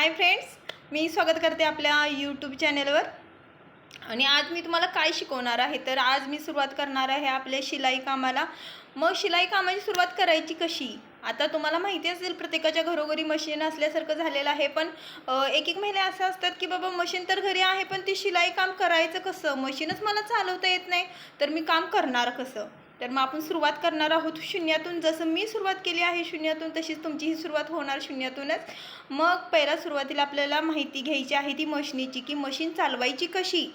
Hi friends मी स्वागत करते आपल्या यूट्यूब चॅनेलवर आणि आज मी तुम्हाला काय शिकवणार आहे? तर आज मी सुरुवात करणार आहे आपल्या शिलाई कामाला. मग शिलाई कामाची सुरुवात करायची कशी? आता तुम्हाला माहिती असेल प्रत्येकाच्या घरोघरी मशीन असल्यासारखं झालेलं आहे पण एक एक महिला असं असतात की बाबा मशीन तर घरी आहे पण ते शिलाई काम करायचं कसं? मशीनच मला चालवता येत नाही तर मी काम करणार कसं? तर मग आपण सुरुवात करणार आहोत शून्यातून. जसं मी सुरुवात केली आहे शून्यातून तशीच तुमचीही सुरुवात होणार शून्यातूनच. मग पहिला सुरुवातीला आपल्याला माहिती घ्यायची आहे ती मशिनीची की मशीन चालवायची कशी?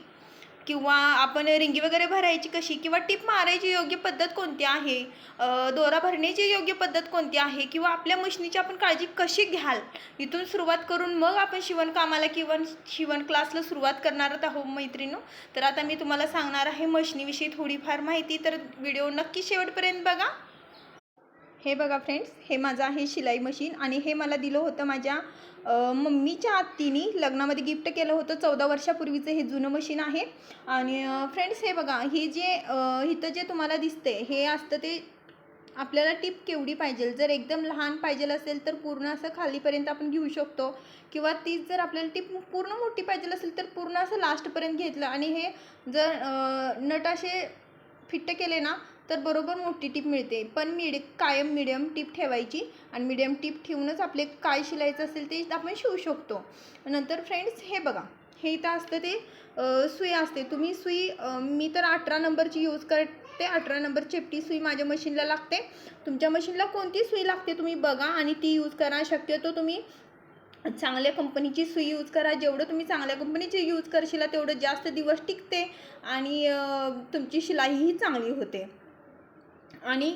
किंवा आपण रिंगी वगैरे भरायची कशी किंवा टिप मारायची योग्य पद्धत कोणती आहे? दोरा भरण्याची योग्य पद्धत कोणती आहे? किंवा आपल्या मशनीची आपण काळजी कशी घ्याल? इथून सुरुवात करून मग आपण शिवणकामाला किंवा शिवण क्लासला सुरुवात करणार आहोत मैत्रिणू. तर आता मी तुम्हाला सांगणार आहे मशनीविषयी थोडीफार माहिती. तर व्हिडिओ नक्की शेवटपर्यंत बघा. हे बघा फ्रेंड्स हे माझं आहे शिलाई मशीन आणि हे मला दिलं होतं माझ्या मम्मीच्या आत्तीने. लग्नामध्ये गिफ्ट केलं होतं चौदा वर्षापूर्वीचं हे जुनं मशीन आहे. आणि फ्रेंड्स हे बघा हे जे इथं जे तुम्हाला दिसते हे असतं ते आपल्याला टिप केवढी पाहिजे जर एकदम लहान पाहिजे असेल तर पूर्ण असं खालीपर्यंत आपण घेऊ शकतो. किंवा तीच जर आपल्याला टिप पूर्ण मोठी पाहिजे असेल तर पूर्ण असं लास्टपर्यंत घेतलं. आणि हे जर नट असे फिट्ट केले ना तर बरोबर मोठी टीप मिळते. पण मिड कायम मिडियम टीप ठेवायची आणि मिडियम टीप ठेवूनच आपले काय शिलायचं असेल ते आपण शिवू शकतो. नंतर फ्रेंड्स हे बघा. हे इथं असतं ते सुई असते. तुम्ही सुई मी तर अठरा नंबरची यूज करते. अठरा नंबर चेपटी सुई माझ्या मशीनला लागते. तुमच्या मशीनला कोणती सुई लागते तुम्ही बघा आणि ती यूज करा. शक्यतो तुम्ही चांगल्या कंपनीची सुई यूज करा. जेवढं तुम्ही चांगल्या कंपनीची यूज करशील तेवढं जास्त दिवस टिकते आणि तुमची शिलाईही चांगली होते. आणि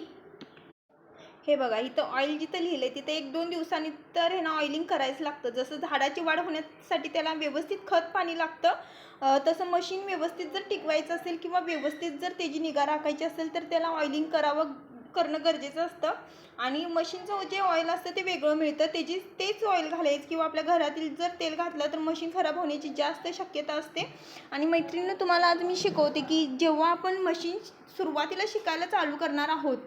हे बघा इथं ऑइल जिथं लिहिलं आहे तिथं एक दोन दिवसांनी तर हे ना ऑइलिंग करायचं लागतं. जसं झाडाची वाढ होण्यासाठी त्याला व्यवस्थित खत पाणी लागतं तसं मशीन व्यवस्थित जर टिकवायचं असेल किंवा व्यवस्थित जर त्याची निगा राखायची असेल तर त्याला ऑइलिंग करावं करणं गरजेचं असतं. आणि मशीनचं जे ऑइल असतं ते वेगळं मिळतं. त्याची तेच ऑइल घालायचं किंवा आपल्या घरातील जर तेल घातलं तर मशीन खराब होण्याची जास्त शक्यता असते. आणि मैत्रिणीनं तुम्हाला आज मी शिकवते की जेव्हा आपण मशीन सुरुवातीला शिकायला चालू करणार आहोत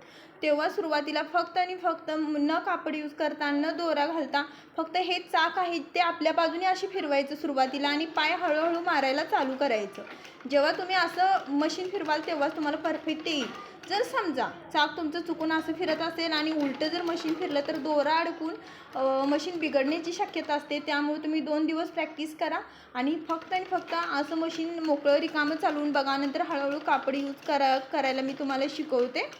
तेव्हा सुरुवातीला फक्त आणि फक्त न कापड यूज करता न दोरा घालता फक्त हे चाक आहे ते आपल्या बाजूने अशी फिरवायचं सुरुवातीला आणि पाय हळूहळू मारायला चालू करायचं. जेव्हा तुम्ही असं मशीन फिरवाल तेव्हाच तुम्हाला परफेक्ट येईल. जर समजा चाक तुमचं चुकून असं फिरत असेल आणि उलटं जर मशीन फिरलं तर दोरा अडकून मशीन बिघडण्याची शक्यता असते. त्यामुळे तुम्ही दोन दिवस प्रॅक्टिस करा आणि फक्त आणि फक्त असं मशीन मोकळं रिकामं चालवून बघा. नंतर हळूहळू कापड यूज करा करायला मी तुम्हाला शिकवते.